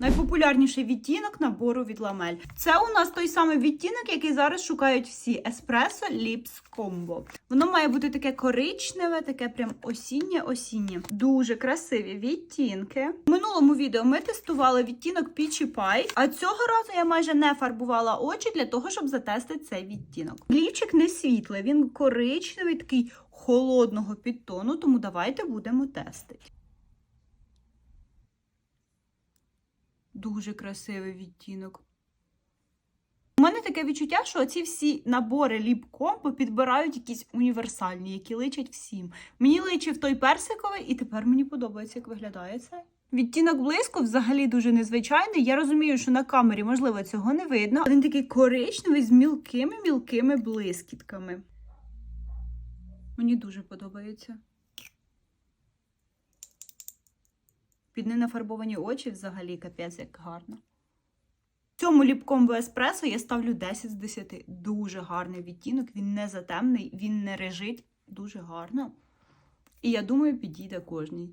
Найпопулярніший відтінок набору від ламель. Це у нас той самий відтінок, який зараз шукають всі еспресо Lips Combo. Воно має бути таке коричневе, таке прям осіннє-осіннє. Дуже красиві відтінки. В минулому відео ми тестували відтінок Peachy Pie, а цього разу я майже не фарбувала очі для того, щоб затестити цей відтінок. Лівчик не світлий, він коричневий, такий холодного підтону, тому давайте будемо тестити. Дуже красивий відтінок. У мене таке відчуття, що ці всі набори ліп-комбо підбирають якісь універсальні, які личать всім. Мені личив той персиковий, і тепер мені подобається, як виглядає це. Відтінок блиску взагалі дуже незвичайний. Я розумію, що на камері, можливо, цього не видно. Він такий коричневий з мілкими-мілкими блискітками. Мені дуже подобається. Під ненафарбовані очі взагалі капець як гарно. Цьому ліпкомбо еспресо я ставлю 10 з 10. Дуже гарний відтінок, він не затемний, він не режить. Дуже гарно. І я думаю, підійде кожній.